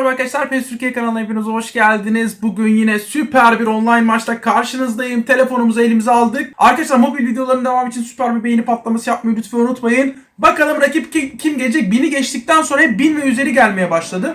merhaba arkadaşlar. PES Türkiye kanalına hepiniz hoş geldiniz. Bugün yine süper bir online maçta karşınızdayım. Telefonumuzu elimize aldık. Arkadaşlar mobil videoların devamı için süper bir beğeni patlaması yapmayı lütfen unutmayın. Bakalım rakip ki- kim gelecek? Bini geçtikten sonra hep bin ve üzeri gelmeye başladı.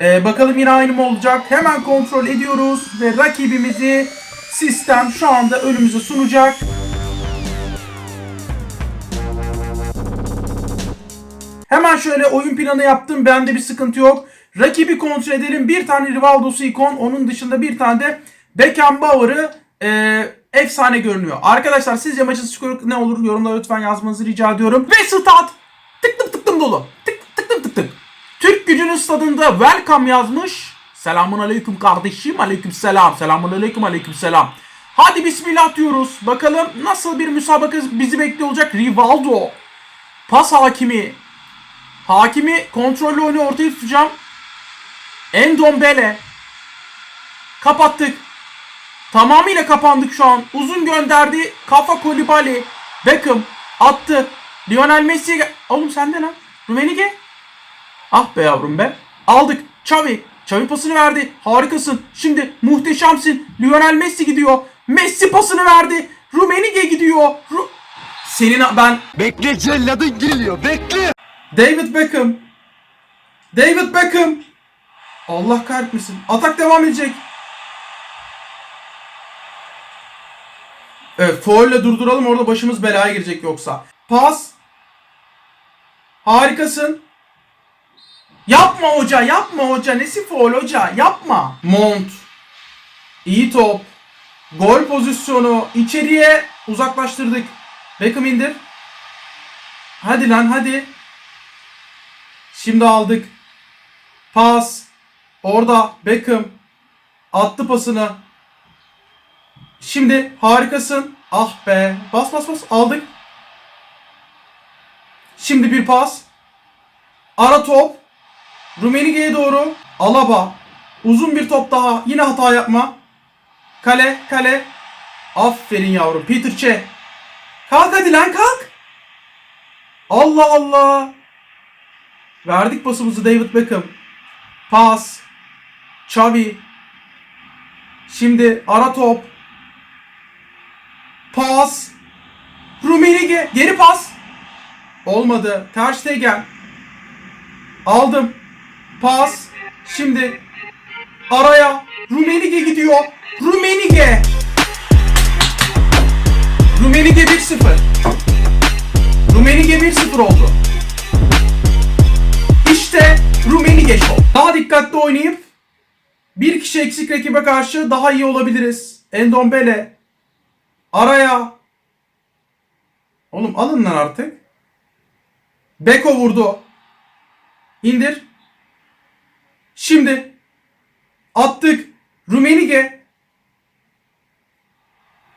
Ee, bakalım yine aynı mı olacak? Hemen kontrol ediyoruz ve rakibimizi sistem şu anda önümüze sunacak. Hemen şöyle oyun planı yaptım. Bende bir sıkıntı yok. Rakibi kontrol edelim. Bir tane Rivaldo'su ikon. Onun dışında bir tane de Beckenbauer'ı e, efsane görünüyor. Arkadaşlar sizce maçın skoru ne olur? Yorumlara lütfen yazmanızı rica ediyorum. Ve stat tıktım tıktım dolu. Tık tıktım tık tık. Türk gücünün stadında welcome yazmış. Selamun aleyküm kardeşim. Aleyküm selam. Selamun aleyküm aleyküm selam. Hadi bismillah diyoruz. Bakalım nasıl bir müsabaka bizi bekliyor. Rivaldo. Pas hakimi. Hakimi kontrollü oyunu ortaya tutacağım. Endombele. Kapattık. Tamamıyla kapandık şu an. Uzun gönderdi. Kafa Kolibali. Beckham attı. Lionel Messi. Oğlum sende lan. Rumenige. Ah be yavrum be. Aldık. Xavi. Xavi pasını verdi. Harikasın. Şimdi muhteşemsin. Lionel Messi gidiyor. Messi pasını verdi. Rumenige gidiyor. Ru- Senin ben Bekle celladın geliyor bekle. David Beckham. David Beckham. Allah kahretmesin. Atak devam edecek. Evet foul ile durduralım orada başımız belaya girecek yoksa. Pas. Harikasın. Yapma hoca yapma hoca. Nesi foul hoca yapma. Mount. İyi top. Gol pozisyonu. içeriye uzaklaştırdık. Beckham indir. Hadi lan hadi. Şimdi aldık. Pas. Orada Beckham attı pasını. Şimdi harikasın. Ah be. Bas bas bas aldık. Şimdi bir pas. Ara top. Rumenige'ye doğru. Alaba. Uzun bir top daha. Yine hata yapma. Kale kale. Aferin yavrum. Peter Çe. Kalk hadi lan kalk. Allah Allah. Verdik pasımızı David Beckham. Pas. Xavi. Şimdi ara top. Pas. Rumenige. Geri pas. Olmadı. Ter Stegen. Aldım. Pas. Şimdi araya. Rumenige gidiyor. Rumenige. Rumenige 1-0. Rumenige 1-0 oldu. İşte Rumenige bir kişi eksik rakibe karşı daha iyi olabiliriz. Endombele. Araya. Oğlum alın lan artık. Beko vurdu. İndir. Şimdi. Attık. Rumenige.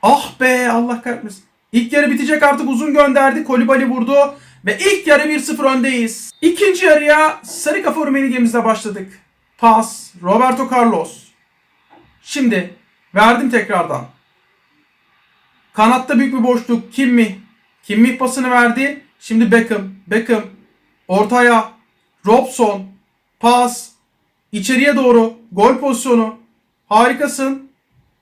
Ah be Allah kahretmesin. İlk yarı bitecek artık uzun gönderdi. Kolibali vurdu. Ve ilk yarı 1-0 öndeyiz. İkinci yarıya sarı kafa Rumenige'mizle başladık. Pas. Roberto Carlos. Şimdi verdim tekrardan. Kanatta büyük bir boşluk. Kimmi. Kimmi pasını verdi. Şimdi Beckham. Beckham. Ortaya. Robson. Pas. İçeriye doğru. Gol pozisyonu. Harikasın.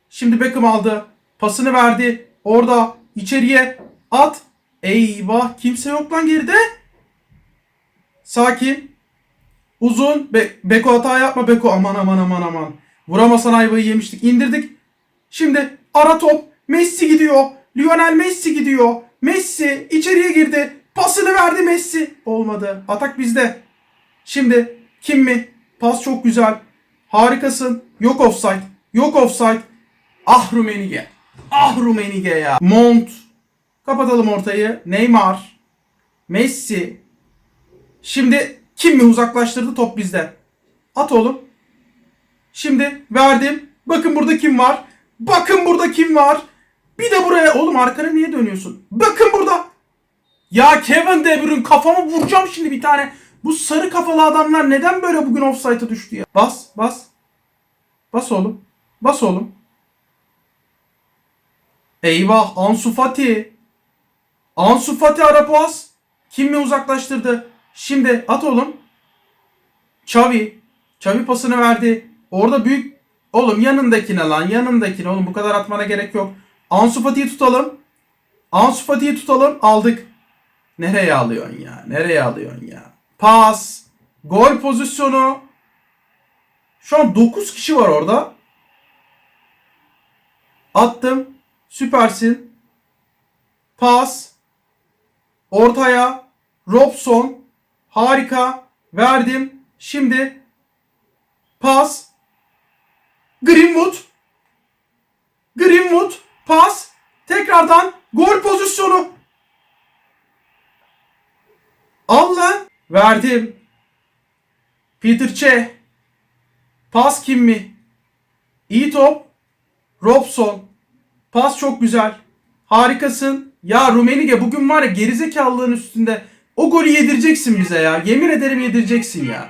Şimdi Beckham aldı. Pasını verdi. Orada içeriye at. Eyvah kimse yok lan geride. Sakin. Uzun. Be Beko hata yapma Beko. Aman aman aman aman. Vuramasan ayvayı yemiştik. İndirdik. Şimdi ara top. Messi gidiyor. Lionel Messi gidiyor. Messi içeriye girdi. Pasını verdi Messi. Olmadı. Atak bizde. Şimdi kim mi? Pas çok güzel. Harikasın. Yok offside. Yok offside. Ah Rumenige. Ah Rumenige ya. Mount. Kapatalım ortayı. Neymar. Messi. Şimdi kim mi uzaklaştırdı top bizde. At oğlum. Şimdi verdim. Bakın burada kim var. Bakın burada kim var. Bir de buraya. Oğlum arkana niye dönüyorsun? Bakın burada. Ya Kevin De Bruyne kafamı vuracağım şimdi bir tane. Bu sarı kafalı adamlar neden böyle bugün offside'a düştü ya? Bas bas. Bas oğlum. Bas oğlum. Eyvah Ansu Fati. Ansu Fati ara pas. Kim mi uzaklaştırdı? Şimdi at oğlum. Xavi. Çavi pasını verdi. Orada büyük oğlum yanındakine lan yanındakine oğlum bu kadar atmana gerek yok. Ansu Fati'yi tutalım. Ansu Fati'yi tutalım. Aldık. Nereye alıyorsun ya? Nereye alıyorsun ya? Pas. Gol pozisyonu. Şu an 9 kişi var orada. Attım. Süpersin. Pas. Ortaya. Robson. Harika. Verdim. Şimdi pas. Greenwood. Greenwood. Pas. Tekrardan gol pozisyonu. Al lan. Verdim. Peter Çeh. Pas kim mi? İyi top. Robson. Pas çok güzel. Harikasın. Ya Rumenige bugün var ya gerizekalılığın üstünde. O golü yedireceksin bize ya. Yemin ederim yedireceksin ya.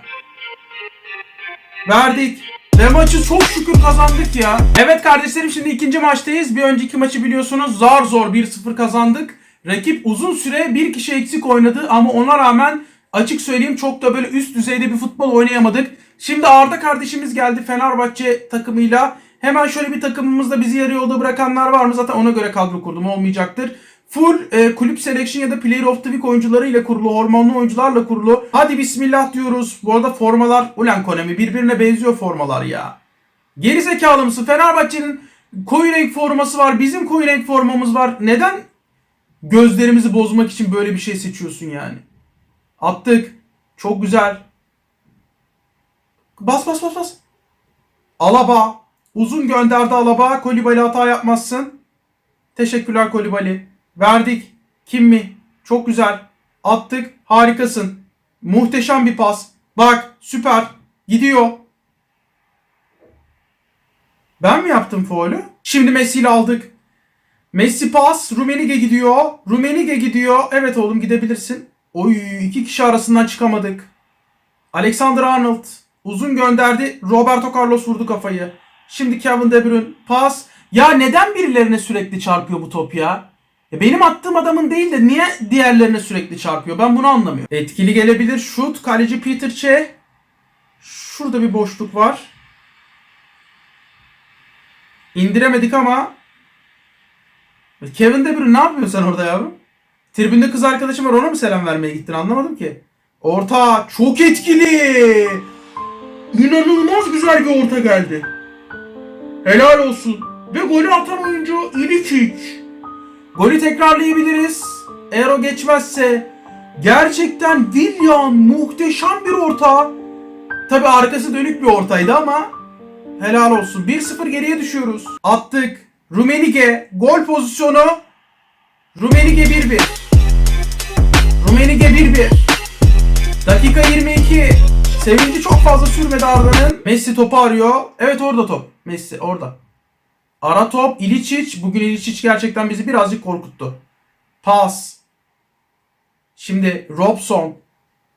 Verdik. Ve maçı çok şükür kazandık ya. Evet kardeşlerim şimdi ikinci maçtayız. Bir önceki maçı biliyorsunuz zar zor 1-0 kazandık. Rakip uzun süre bir kişi eksik oynadı ama ona rağmen açık söyleyeyim çok da böyle üst düzeyde bir futbol oynayamadık. Şimdi Arda kardeşimiz geldi Fenerbahçe takımıyla. Hemen şöyle bir takımımızda bizi yarı yolda bırakanlar var mı? Zaten ona göre kadro kurdum olmayacaktır. Full e, kulüp selection ya da player of the week oyuncularıyla kurulu, hormonlu oyuncularla kurulu. Hadi bismillah diyoruz. Bu arada formalar ulan Konami birbirine benziyor formalar ya. Geri zekalı mısın? Fenerbahçe'nin koyu renk forması var. Bizim koyu renk formamız var. Neden gözlerimizi bozmak için böyle bir şey seçiyorsun yani? Attık. Çok güzel. Bas bas bas bas. Alaba. Uzun gönderdi Alaba. Kolibali hata yapmazsın. Teşekkürler Kolibali. Verdik. Kim mi? Çok güzel. Attık. Harikasın. Muhteşem bir pas. Bak süper. Gidiyor. Ben mi yaptım faulü? Şimdi Messi ile aldık. Messi pas. Rumenige gidiyor. Rumenige gidiyor. Evet oğlum gidebilirsin. Oy iki kişi arasından çıkamadık. Alexander Arnold uzun gönderdi. Roberto Carlos vurdu kafayı. Şimdi Kevin De Bruyne pas. Ya neden birilerine sürekli çarpıyor bu top ya? Ya benim attığım adamın değil de niye diğerlerine sürekli çarpıyor? Ben bunu anlamıyorum. Etkili gelebilir. Şut. Kaleci Peter Çeh. Şurada bir boşluk var. İndiremedik ama Kevin De Bruyne ne yapıyorsun sen orada yavrum? Tribünde kız arkadaşım var ona mı selam vermeye gittin anlamadım ki. Orta çok etkili. İnanılmaz güzel bir orta geldi. Helal olsun. Ve golü atan oyuncu İlikic. Golü tekrarlayabiliriz. Eğer o geçmezse gerçekten Willian muhteşem bir orta. Tabi arkası dönük bir ortaydı ama helal olsun. 1-0 geriye düşüyoruz. Attık. Rumenige gol pozisyonu. Rumenige 1-1. Rumenige 1-1. Dakika 22. Sevinci çok fazla sürmedi Arda'nın. Messi topu arıyor. Evet orada top. Messi orada. Ara top İliçiç. Bugün İliçiç gerçekten bizi birazcık korkuttu. Pas. Şimdi Robson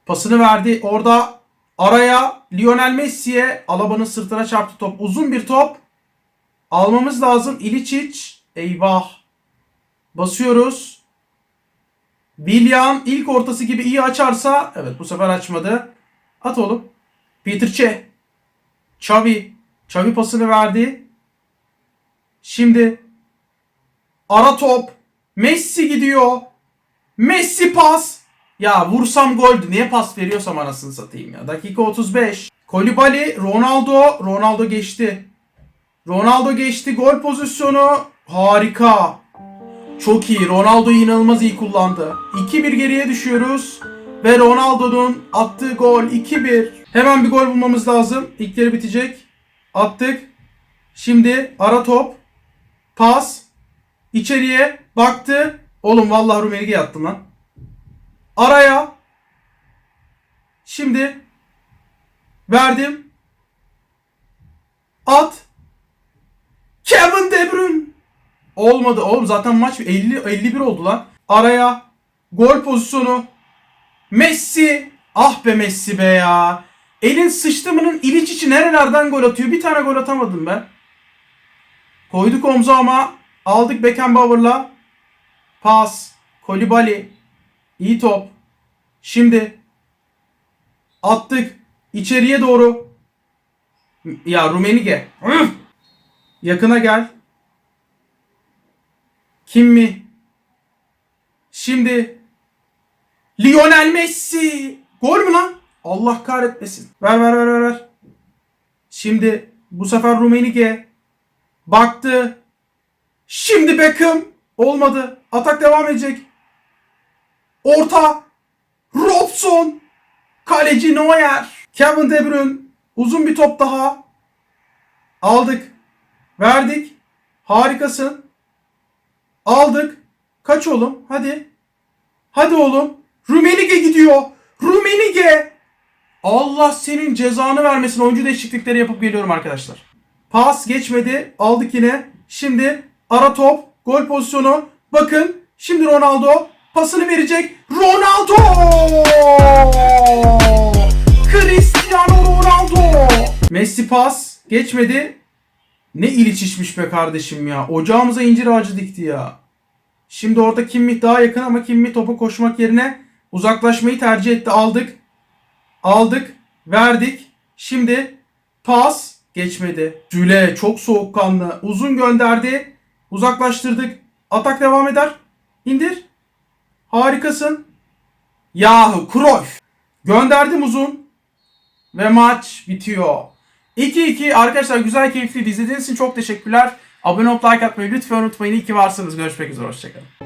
pasını verdi. Orada araya Lionel Messi'ye Alaba'nın sırtına çarptı top. Uzun bir top. Almamız lazım. İliçiç. Eyvah. Basıyoruz. William ilk ortası gibi iyi açarsa evet bu sefer açmadı. At oğlum. Peter Çeh. Xavi. Xavi pasını verdi. Şimdi ara top. Messi gidiyor. Messi pas. Ya vursam goldü. Niye pas veriyorsam anasını satayım ya. Dakika 35. Kolibali, Ronaldo. Ronaldo geçti. Ronaldo geçti. Gol pozisyonu. Harika. Çok iyi. Ronaldo inanılmaz iyi kullandı. 2-1 geriye düşüyoruz. Ve Ronaldo'nun attığı gol 2-1. Hemen bir gol bulmamız lazım. İlk yarı bitecek. Attık. Şimdi ara top. Pas. İçeriye baktı. Oğlum vallahi Rummenigge yattım lan. Araya. Şimdi verdim. At. Kevin De Bruyne. Olmadı oğlum zaten maç 50 51 oldu lan. Araya gol pozisyonu. Messi. Ah be Messi be ya. Elin sıçtımının iliç içi nerelerden gol atıyor? Bir tane gol atamadım ben. Koyduk omza ama aldık Beckenbauer'la. Pas. Kolibali. İyi top. Şimdi attık. içeriye doğru. Ya Rumenige. Yakına gel. Kim mi? Şimdi Lionel Messi. Gol mü lan? Allah kahretmesin. Ver ver ver ver. Şimdi bu sefer Rumenige baktı. Şimdi Beckham. Olmadı. Atak devam edecek. Orta. Robson. Kaleci Neuer. Kevin De Bruyne. Uzun bir top daha. Aldık. Verdik. Harikasın. Aldık. Kaç oğlum? Hadi. Hadi oğlum. Rumenige gidiyor. Rumenige. Allah senin cezanı vermesin. Oyuncu değişiklikleri yapıp geliyorum arkadaşlar. Pas geçmedi. Aldık yine. Şimdi ara top. Gol pozisyonu. Bakın. Şimdi Ronaldo pasını verecek. Ronaldo! Cristiano Ronaldo! Messi pas. Geçmedi. Ne iliç be kardeşim ya. Ocağımıza incir ağacı dikti ya. Şimdi orada Kimmih daha yakın ama Kimmih topa koşmak yerine uzaklaşmayı tercih etti. Aldık. Aldık. Verdik. Şimdi pas geçmedi. Süle çok soğukkanlı. Uzun gönderdi. Uzaklaştırdık. Atak devam eder. İndir. Harikasın. Yahu Cruyff. Gönderdim uzun. Ve maç bitiyor. 2-2 arkadaşlar güzel keyifliydi. İzlediğiniz için çok teşekkürler. Abone olup like atmayı lütfen unutmayın. İyi ki varsınız. Görüşmek üzere. Hoşçakalın.